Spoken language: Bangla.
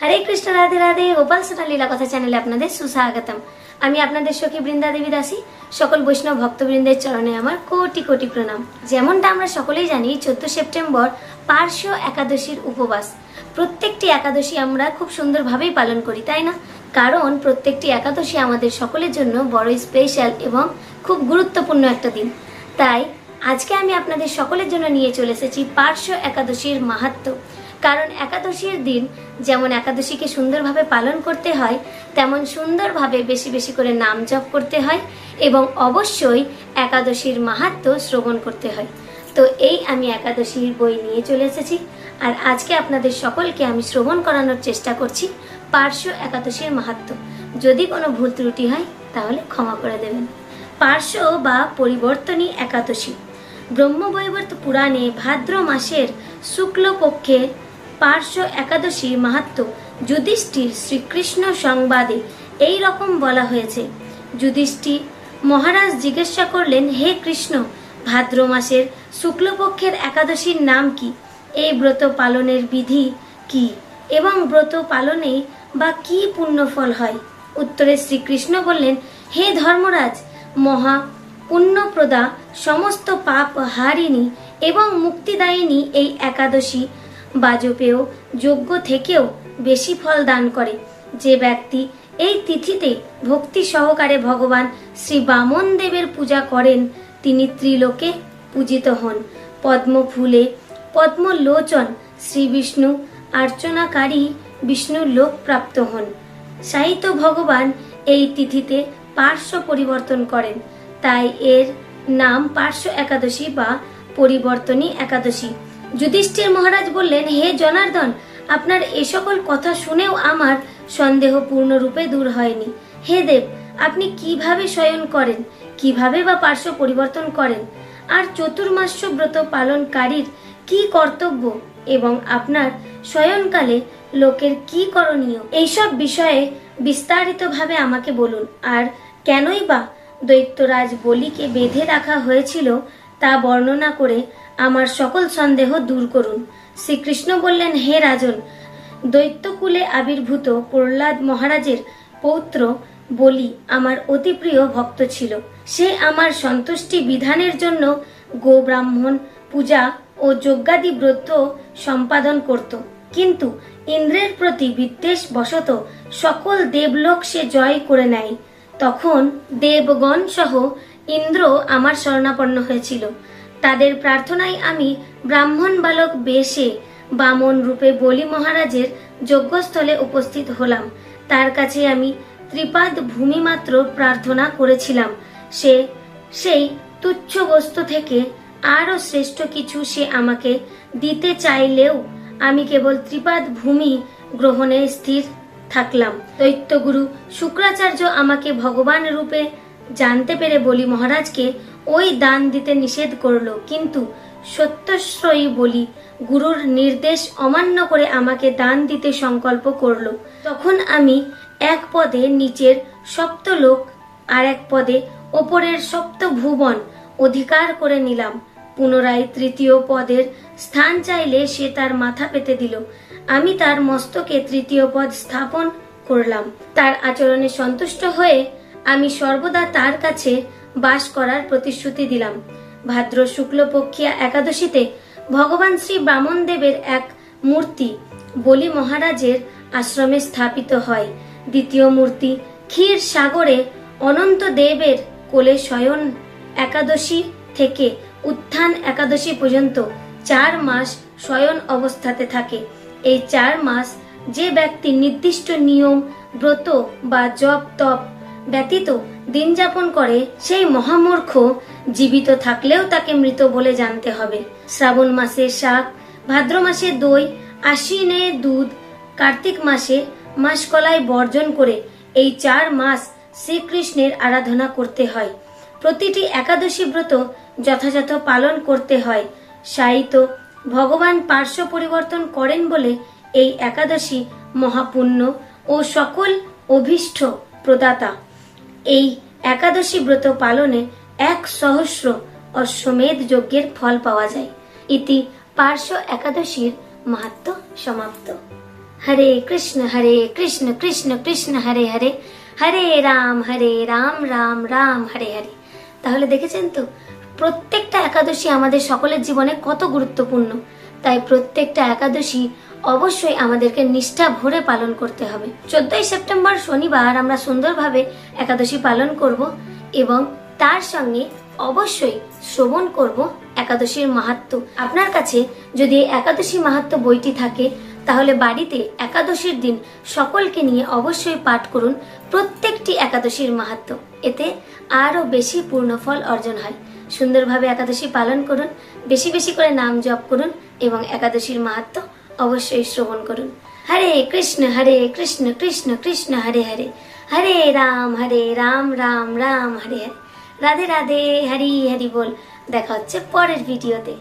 হরে কৃষ্ণ রাধে রাধে, গোপাল সোনা লীলা কথা চ্যানেলে আপনাদের সুস্বাগতম। আমি আপনাদের সখী বৃন্দা দেবী দাসী, সকল বৈষ্ণব ভক্তবৃন্দের চরণে আমার কোটি কোটি প্রণাম। যেমনটা আমরা সকলেই জানি, চোদ্দ সেপ্টেম্বর পার্শ্ব একাদশীর উপবাস। প্রত্যেকটি একাদশী আমরা খুব সুন্দরভাবেই পালন করি, তাই না? কারণ প্রত্যেকটি একাদশী আমাদের সকলের জন্য বড় স্পেশাল এবং খুব গুরুত্বপূর্ণ একটা দিন। তাই আজকে আমি আপনাদের সকলের জন্য নিয়ে চলে এসেছি পার্শ্ব একাদশীর মাহাত্ম্য কারণ একাদশীর দিন যেমন একাদশীকে সুন্দরভাবে পালন করতে হয়, তেমন সুন্দরভাবে বেশি বেশি করে নাম জপ করতে হয় এবং অবশ্যই একাদশীর মাহাত্ম্য শ্রবণ করতে হয়। তো এই আমি একাদশীর বই নিয়ে চলে এসেছি আর আজকে আপনাদের সকলকে আমি শ্রবণ করানোর চেষ্টা করছি পার্শ্ব একাদশীর মাহাত্ম্য যদি কোনো ভুল ত্রুটি হয় তাহলে ক্ষমা করে দেবেন। পার্শ্ব বা পরিবর্তনী একাদশী। ব্রহ্মবৈবর্ত পুরাণে ভাদ্র মাসের শুক্লপক্ষে পার্শ্ব একাদশী মাহাত্ম্য যুধিষ্ঠির শ্রীকৃষ্ণ সংবাদে এই রকম বলা হয়েছে। যুধিষ্ঠির মহারাজ জিজ্ঞাসা করলেন, হে কৃষ্ণ, ভাদ্র মাসের শুক্লপক্ষের একাদশীর নাম কি? এই ব্রত পালনের বিধি কি? এবং ব্রত পালনে বা কি পুণ্যফল হয়? উত্তরে শ্রীকৃষ্ণ বললেন, হে ধর্মরাজ, মহা পুণ্যপ্রদা সমস্ত পাপ হারিণী এবং মুক্তিদায়িনী এই একাদশী বাজপেয় যোগ্য থেকেও বেশি ফল দান করে। যে ব্যক্তি এই তিথিতে ভক্তি সহকারে ভগবান শ্রী বামন দেবের পূজা করেন, তিনি ত্রিলোকে পূজিত হন। পদ্ম ফুলে পদ্মলোচন শ্রী বিষ্ণু আর্চনাকারী বিষ্ণু লোক প্রাপ্ত হন। সাহিত্য ভগবান এই তিথিতে পার্শ্ব পরিবর্তন করেন। তাই এর নাম পার্শ্ব একাদশী বা পরিবর্তনী একাদশী। যুধিষ্ঠির মহারাজ বললেন, হে জনার্দন, আপনার এ সকল কথা শুনেও আমার সন্দেহ পূর্ণরূপে দূর হয়নি। হে দেব, আপনি কীভাবে শয়ন করেন? কীভাবে বা পার্শ্ব পরিবর্তন করেন? আর চতুর্মাস্য ব্রত পালনকারীর কি কর্তব্য? এবং আপনার শয়নকালে লোকের কি করণীয়? এইসব বিষয়ে বিস্তারিতভাবে আমাকে বলুন। আর কেনই বা দৈত্যরাজ বলিকে বেঁধে রাখা হয়েছিল তা বর্ণনা করে আমার সকল সন্দেহ দূর করুন। শ্রীকৃষ্ণ বললেন, হে রাজন, দৈত্যকুলে আবির্ভূত প্রহ্লাদ মহারাজের পৌত্র বলি আমার অতি প্রিয় ভক্ত ছিল। সে আমার সন্তুষ্টি বিধানের জন্য গো ব্রাহ্মণ পূজা ও যজ্ঞাদি ব্রত সম্পাদন করত। কিন্তু ইন্দ্রের প্রতি বিদ্বেষ বশত সকল দেবলোক সে জয় করে নেয়। তখন দেবগণ সহ ইন্দ্র আমার শরণাপন্ন হয়েছিল। তাদের প্রার্থনায় আমি ব্রাহ্মণ বালক বেশে বামন রূপে বলি মহারাজের যজ্ঞস্থলে উপস্থিত হলাম। তার কাছে আমি ত্রিপাদ ভূমি মাত্র প্রার্থনা করেছিলাম। সে, সেই তুচ্ছ বস্তু থেকে আরও শ্রেষ্ঠ কিছু সে আমাকে দিতে চাইলেও আমি কেবল ত্রিপাদ ভূমি গ্রহণে স্থির থাকলাম। দৈত্যগুরু শুক্রাচার্য আমাকে ভগবান রূপে জানতে পেরে বলি, মহারাজকে ওই দান দিতে নিষেধ করল। কিন্তু সত্যশ্রয়ী বলি, গুরুর নির্দেশ অমান্য করে আমাকে দান দিতে সংকল্প করল। তখন আমি এক পদে নিচের সপ্তলোক আর এক পদে ওপরের সপ্ত ভুবন অধিকার করে নিলাম। পুনরায় তৃতীয় পদের স্থান চাইলে সে তার মাথা পেতে দিল। আমি তার মস্তকে তৃতীয় পদ স্থাপন করলাম। তার আচরণে সন্তুষ্ট হয়ে আমি সর্বদা তার কাছে বাস করার প্রতিশ্রুতি দিলাম। ভাদ্র শুক্লপক্ষিয়া একাদশীতে ভগবান শ্রী বামন দেবের এক মূর্তি বলি মহারাজের আশ্রমে স্থাপিত হয়। দ্বিতীয় মূর্তি ক্ষীর সাগরে অনন্ত দেবের কোলে শয়ন একাদশী থেকে উত্থান একাদশী পর্যন্ত চার মাস শয়ন অবস্থাতে থাকে। এই চার মাস যে ব্যক্তি নির্দিষ্ট নিয়ম, ব্রত বা জপ তপ ব্যতীত দিন যাপন করে সেই মহামূর্খ, জীবিত থাকলেও তাকে মৃত বলে জানতে হবে। শ্রাবণ মাসে শাক, ভাদ্র মাসে দই, আশ্বিনে দুধ, কার্তিক মাসে মাসকলাই বর্জন করে এই চার মাস শ্রীকৃষ্ণের আরাধনা করতে হয়। প্রতিটি একাদশী ব্রত যথাযথ পালন করতে হয়। সাহিত্য, ভগবান পার্শ্ব পরিবর্তন করেন বলে এই একাদশী মহাপুণ্য ও সকল অভীষ্ট প্রদাতা। এই একাদশী ব্রত পালনে এক সহস্র অশ্বমেধ যজ্ঞের ফল পাওয়া যায়। ইতি পার্শ্ব একাদশীর মাহাত্ম সমাপ্ত। হরে কৃষ্ণ হরে কৃষ্ণ কৃষ্ণ কৃষ্ণ, হরে হরে হরে রাম হরে রাম রাম রাম, হরে হরে। তাহলে দেখেছেন তো, প্রত্যেকটা একাদশী আমাদের সকলের জীবনে কত গুরুত্বপূর্ণ। তাই প্রত্যেকটা একাদশী অবশ্যই আমাদেরকে নিষ্ঠা ভরে পালন করতে হবে। চোদ্দই সেপ্টেম্বর শনিবার আমরা সুন্দরভাবে একাদশী পালন করব এবং তার সঙ্গে অবশ্যই শ্রবণ করব একাদশীর মাহাত্ম। আপনার কাছে যদি একাদশী মাহাত্ম বইটি থাকে, তাহলে বাড়িতে একাদশীর দিন সকলকে নিয়ে অবশ্যই পাঠ করুন প্রত্যেকটি একাদশীর মাহাত্ম। এতে আরও বেশি পূর্ণফল অর্জন হয়। সুন্দরভাবে একাদশী পালন করুন, বেশি বেশি করে নাম জপ করুন এবং একাদশীর মাহাত্ম অবশ্যই শ্রবণ করুন। হরে কৃষ্ণ হরে কৃষ্ণ কৃষ্ণ কৃষ্ণ, হরে হরে। হরে রাম হরে রাম রাম রাম, হরে হরে। রাধে রাধে, হরি হরি বল। দেখা হচ্ছে পরের ভিডিওতে।